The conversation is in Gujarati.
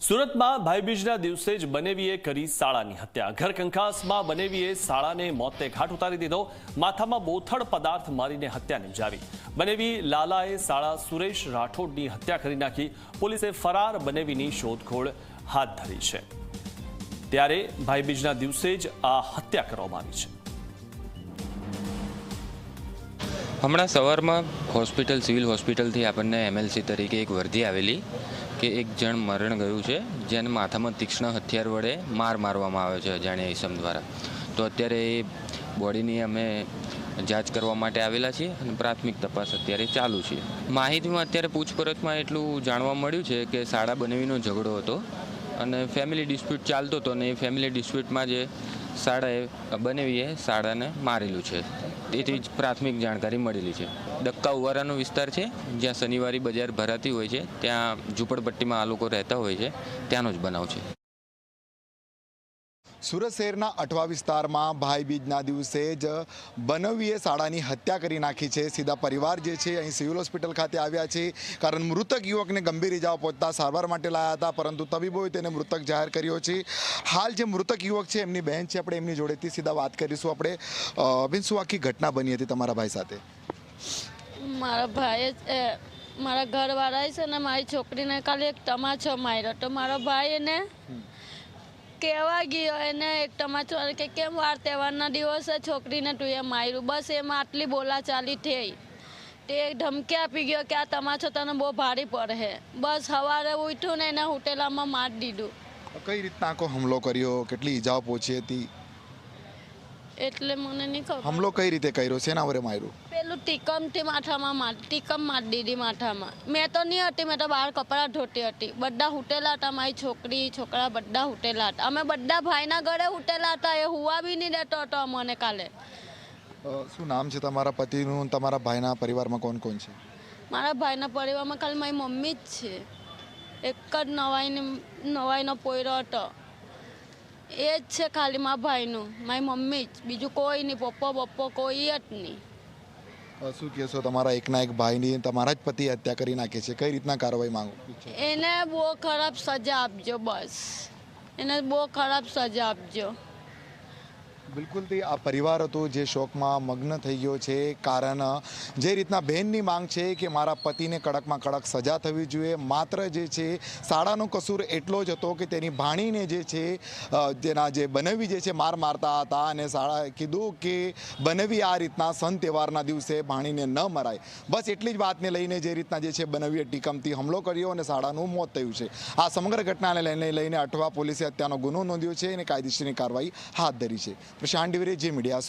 સુરતમાં ભાઈબીજના દિવસે જ બનેવીએ કરી શાળાની હત્યા. ઘર કંકાસમાં બનેવીએ શાળાને મોતે ઘાટ ઉતારી દીધો. માથામાં બોથડ પદાર્થ મારીને હત્યા નિપજાવી બનેવી લાલાએ શાળા સુરેશ રાઠોડની હત્યા કરી નાખી. પોલીસે ફરાર બનેવીની શોધખોળ હાથ ધરી છે. ત્યારે ભાઈબીજના દિવસે જ આ હત્યા કરવામાં આવી છે. હમણાં સવારમાં હોસ્પિટલ, સિવિલ હોસ્પિટલથી આપણને એમએલસી તરીકે એક વર્દી આવેલી. કે એક જણ મરણ ગયું છે, જેને માથામાં તીક્ષ્ણ હથિયાર વડે માર મારવામાં આવ્યો છે અજાણ્યા ઇસમ દ્વારા. તો અત્યારે એ બોડીની અમે જાંચ કરવા માટે આવેલા છીએ અને પ્રાથમિક તપાસ અત્યારે ચાલુ છે. માહિતીમાં અત્યારે પૂછપરછમાં એટલું જાણવા મળ્યું છે કે શાળા બનાવીનો ઝઘડો હતો અને ફેમિલી ડિસ્પ્યુટ ચાલતો હતો અને એ ફેમિલી ડિસ્પ્યુટમાં જે શાળાએ બનેવીએ શાળાને મારેલું છે. તેથી જ પ્રાથમિક જાણકારી મળેલી છે. ડક્કા ઉવારાનો વિસ્તાર છે, જ્યાં શનિવારી બજાર ભરાતી હોય છે, ત્યાં ઝૂંપડપટ્ટીમાં આ લોકો રહેતા હોય છે, ત્યાંનો જ બનાવ છે. સુરત શહેરના અઠવા વિસ્તારમાં ભાઈ બીજના દિવસે જ બનવીએ શાળાની હત્યા કરી નાખી છે. સીધા પરિવાર જે છે અહીં સિવિલ હોસ્પિટલ ખાતે આવ્યા છે. કારણ મૃતક યુવકને ગંભીર ઇજાઓ પહોંચતા સારવાર માટે લાયા હતા પરંતુ તબીબોએ તેને મૃતક જાહેર કર્યો છે. હાલ જે મૃતક યુવક છે એમની બહેન છે આપણે એમની જોડેથી સીધા વાત કરીશું. આપણે બેન શું આખી ઘટના બની હતી તમારા ભાઈ સાથે? મારા ભાઈએ મારા ઘરવાળાએ છે ને મારી છોકરીને કાલે એક તમાચો માર્યો. તો મારો ભાઈ એને કહેવા ગયો એને એક તમાચો કે કેમ વાર તહેવારના દિવસે છોકરીને તું એ માર્યું? બસ એમાં આટલી બોલાચાલી થઈ. તે ધમકી આપી ગયો કે આ તમાચો તને બહુ ભારી પડે. બસ સવારે ઉઠ્યું ને એને હોટેલામાં માર દીધું. કઈ રીતના આખો હુમલો કર્યો? કેટલી ઈજાઓ પહોંચી હતી? એટલે મને નહીં ખબર. હમલો કઈ રીતે કર્યો? છે એના વરે માર્યું? પેલું ટીકમથી માથામાં માર ટીકમ માર દીધી માથામાં. મેં તો નહીં હતી મેં તો બહાર કપડાં ધોતી હતી. બધા હુટેલા હતા મારી છોકરી છોકરા બધા હુટેલા હતા. અમે બધા ભાઈના ઘરે હુટેલા હતા એ હુવા બી નહીં દેતો હતો અમને કાલે. શું નામ છે તમારા પતિનું તમારા ભાઈના પરિવારમાં કોણ કોણ છે? મારા ભાઈના પરિવારમાં ખાલી મારી મમ્મી જ છે. એક જ નવાઈની નવાઈનો પોયરો હતો. એ જ છે ખાલી મારા ભાઈનું. મારી મમ્મી જ. બીજું કોઈ નહીં. પપ્પો પપ્પા કોઈ જ નહીં. શું કહેશો? તમારા એકના એક ભાઈની તમારા જ પતિ હત્યા કરી નાખે છે. કઈ રીતના કાર્યવાહી માંગો? એને બહુ ખરાબ સજા આપજો બસ. એને બહુ ખરાબ સજા આપજો. બિલકુલથી આ પરિવાર હતો જે શોકમાં મગ્ન થઈ ગયો છે. કારણ જે રીતના બહેનની માંગ છે કે મારા પતિને કડકમાં કડક સજા થવી જોઈએ. માત્ર જે છે, શાળાનો કસૂર એટલો જ હતો કે તેની ભાણીને જે છે તેના જે બનવી જે છે માર મારતા હતા અને શાળાએ કીધું કે બનવી આ રીતના સન તહેવારના દિવસે ભાણીને ન મરાય. બસ એટલી જ વાતને લઈને જે રીતના જે છે બનવીએ ટીકમથી હુમલો કર્યો અને શાળાનું મોત થયું છે. આ સમગ્ર ઘટનાને લઈને લઈને અઠવા પોલીસે હત્યાનો ગુનો નોંધ્યો છે અને કાયદેસરની કાર્યવાહી હાથ ધરી છે. પ્રશાંત ડિવરે જે મીડિયા સુરત